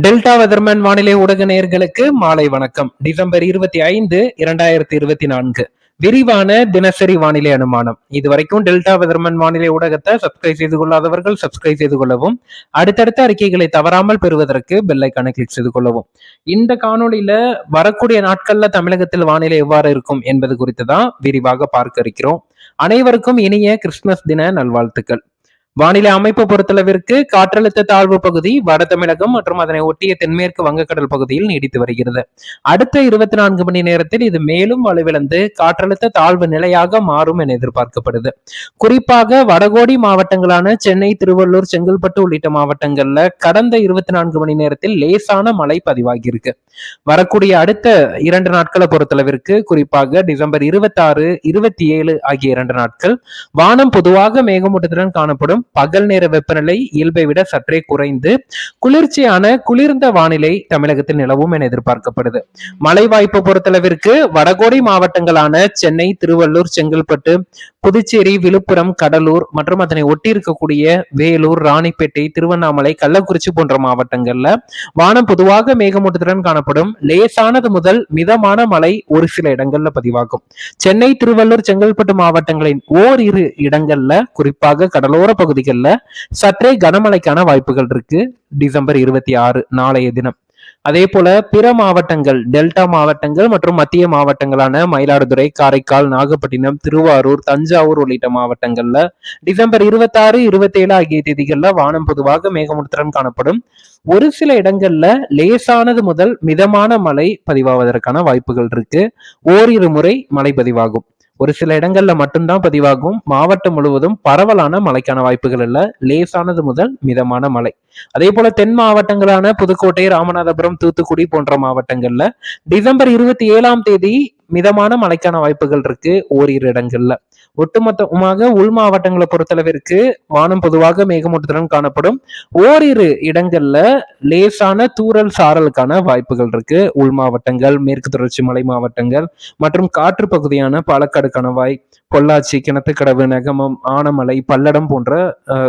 Delta weatherman வானிலை ஊடக நேயர்களுக்கு மாலை வணக்கம். டிசம்பர் இருபத்தி ஐந்து இரண்டாயிரத்தி இருபத்தி நான்கு. விரிவான தினசரி வானிலை அனுமானம். இதுவரைக்கும் டெல்டா வெதர்மன் வானிலை ஊடகத்தை சப்ஸ்கிரைப் செய்து கொள்ளாதவர்கள் சப்ஸ்கிரைப் செய்து கொள்ளவும் அடுத்தடுத்த அறிக்கைகளை தவறாமல் பெறுவதற்கு பெல்லைக்கான கிளிக் செய்து கொள்ளவும். இந்த காணொலியில வரக்கூடிய நாட்கள்ல தமிழகத்தில் வானிலை எவ்வாறு இருக்கும் என்பது குறித்து தான் விரிவாக பார்க்க இருக்கிறோம். அனைவருக்கும் இனிய கிறிஸ்துமஸ் தின நல்வாழ்த்துக்கள். வானிலை அமைப்பு பொறுத்தளவிற்கு காற்றழுத்த தாழ்வு பகுதி வட தமிழகம் மற்றும் அதனை ஒட்டிய தென்மேற்கு வங்கக்கடல் பகுதியில் நீடித்து வருகிறது. அடுத்த இருபத்தி நான்கு மணி நேரத்தில் இது மேலும் வலுவிழந்து காற்றழுத்த தாழ்வு நிலையாக மாறும் என எதிர்பார்க்கப்படுது. குறிப்பாக வடகோடி மாவட்டங்களான சென்னை திருவள்ளூர் செங்கல்பட்டு உள்ளிட்ட மாவட்டங்கள்ல கடந்த இருபத்தி நான்கு மணி நேரத்தில் லேசான மழை பதிவாகியிருக்கு. வரக்கூடிய அடுத்த இரண்டு நாட்களை பொறுத்தளவிற்கு குறிப்பாக டிசம்பர் இருபத்தி ஆறு இருபத்தி ஏழு ஆகிய இரண்டு நாட்கள் வானம் பொதுவாக மேகமூட்டத்துடன் காணப்படும். பகல் நேர வெப்பநிலை இயல்பை விட சற்றே குறைந்து குளிர்ச்சியான குளிர்ந்த வானிலை தமிழகத்தில் நிலவும் என எதிர்பார்க்கப்படுது. மழை வாய்ப்பு பொறுத்தளவிற்கு வடகோடி மாவட்டங்களான சென்னை திருவள்ளூர் செங்கல்பட்டு புதுச்சேரி விழுப்புரம் கடலூர் மற்றும் அதனை ஒட்டி இருக்கக்கூடிய வேலூர் ராணிப்பேட்டை திருவண்ணாமலை கள்ளக்குறிச்சி போன்ற மாவட்டங்கள்ல வானம் பொதுவாக மேகமூட்டத்துடன் காணப்படும். லேசானது முதல் மிதமான மழை ஒரு சில இடங்கள்ல பதிவாகும். சென்னை திருவள்ளூர் செங்கல்பட்டு மாவட்டங்களின் ஓரிரு இடங்கள்ல குறிப்பாக கடலோர பகுதிகளில் சற்றே கனமழைக்கான வாய்ப்புகள் இருக்கு. டிசம்பர் இருபத்தி ஆறு நாளைய தினம். அதே போல பிற மாவட்டங்கள் டெல்டா மாவட்டங்கள் மற்றும் மத்திய மாவட்டங்களான மயிலாடுதுறை காரைக்கால் நாகப்பட்டினம் திருவாரூர் தஞ்சாவூர் உள்ளிட்ட மாவட்டங்கள்ல டிசம்பர் இருபத்தி ஆறு இருபத்தி ஏழு ஆகிய தேதிகள்ல வானம் பொதுவாக மேகமூட்டத்துடன் காணப்படும். ஒரு சில இடங்கள்ல லேசானது முதல் மிதமான மழை பதிவாவதற்கான வாய்ப்புகள் இருக்கு. ஓரிரு முறை மழை பதிவாகும். ஒரு சில இடங்கள்ல மட்டும்தான் பதிவாகும். மாவட்டம் முழுவதும் பரவலான மழைக்கான வாய்ப்புகள் இல்ல. லேசானது முதல் மிதமான மழை. அதே போல தென் மாவட்டங்களான புதுக்கோட்டை ராமநாதபுரம் தூத்துக்குடி போன்ற மாவட்டங்கள்ல டிசம்பர் இருபத்தி ஏழாம் தேதி மிதமான மழைக்கான வாய்ப்புகள் இருக்கு ஓரிரு இடங்கள்ல. ஒட்டுமொத்தமாக உள் மாவட்டங்களை பொறுத்தளவிற்கு வானம் பொதுவாக மேகமூட்டத்துடன் காணப்படும். ஓரிரு இடங்கள்ல லேசான தூரல் சாரலுக்கான வாய்ப்புகள் இருக்கு. உள் மாவட்டங்கள் மேற்கு தொடர்ச்சி மலை மாவட்டங்கள் மற்றும் காற்று பகுதியான பாலக்காடு கணவாய் பொள்ளாச்சி கிணத்துக்கடவு நெகமம் ஆனமலை பல்லடம் போன்ற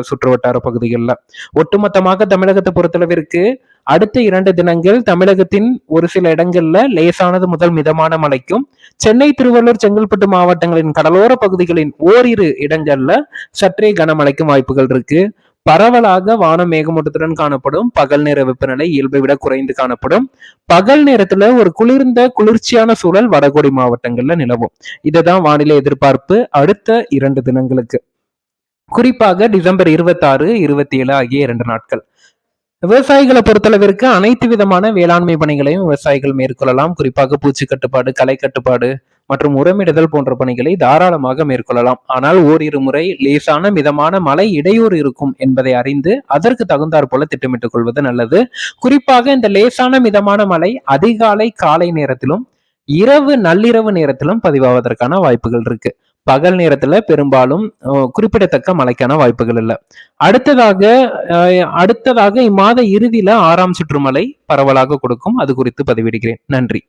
சுற்றுவட்டார பகுதிகளில். ஒட்டுமொத்தமாக தமிழகத்தை பொறுத்தளவிற்கு அடுத்த இரண்டு தினங்கள் தமிழகத்தின் ஒரு சில இடங்கள்ல லேசானது முதல் மிதமான மழைக்கும் சென்னை திருவள்ளூர் செங்கல்பட்டு மாவட்டங்களின் கடலோர பகுதிகளின் ஓரிரு இடங்கள்ல சற்றே கனமழைக்கும் வாய்ப்புகள் இருக்கு. பரவலாக வானம் மேகமூட்டத்துடன் காணப்படும் பகல் நேர வெப்பநிலை இயல்பை விட குறைந்து காணப்படும். பகல் நேரத்துல ஒரு குளிர்ந்த குளிர்ச்சியான சூழல் வடகோடி மாவட்டங்கள்ல நிலவும். இதுதான் வானிலை எதிர்பார்ப்பு அடுத்த இரண்டு தினங்களுக்கு. குறிப்பாக டிசம்பர் இருபத்தி ஆறு இருபத்தி ஏழு ஆகிய இரண்டு நாட்கள். விவசாயிகளை பொறுத்தளவிற்கு அனைத்து விதமான வேளாண்மை பணிகளையும் விவசாயிகள் மேற்கொள்ளலாம். குறிப்பாக பூச்சி கட்டுப்பாடு களை கட்டுப்பாடு மற்றும் உரமிடுதல் போன்ற பணிகளை தாராளமாக மேற்கொள்ளலாம். ஆனால் ஓரிரு முறை லேசான மிதமான மழை இடையூறு இருக்கும் என்பதை அறிந்து அதற்கு தகுந்தாற் போல திட்டமிட்டுக் கொள்வது நல்லது. குறிப்பாக இந்த லேசான மிதமான மழை அதிகாலை காலை நேரத்திலும் இரவு நள்ளிரவு நேரத்திலும் பதிவாவதற்கான வாய்ப்புகள் இருக்கு. பகல் நேரத்துல பெரும்பாலும் குறிப்பிடத்தக்க மழைக்கான வாய்ப்புகள் இல்லை. அடுத்ததாக அடுத்ததாக இம்மாத இறுதியில ஆறாம் சுற்று மழை பரவலாக கொடுக்கும். அது குறித்து பதிவிடுகிறேன். நன்றி.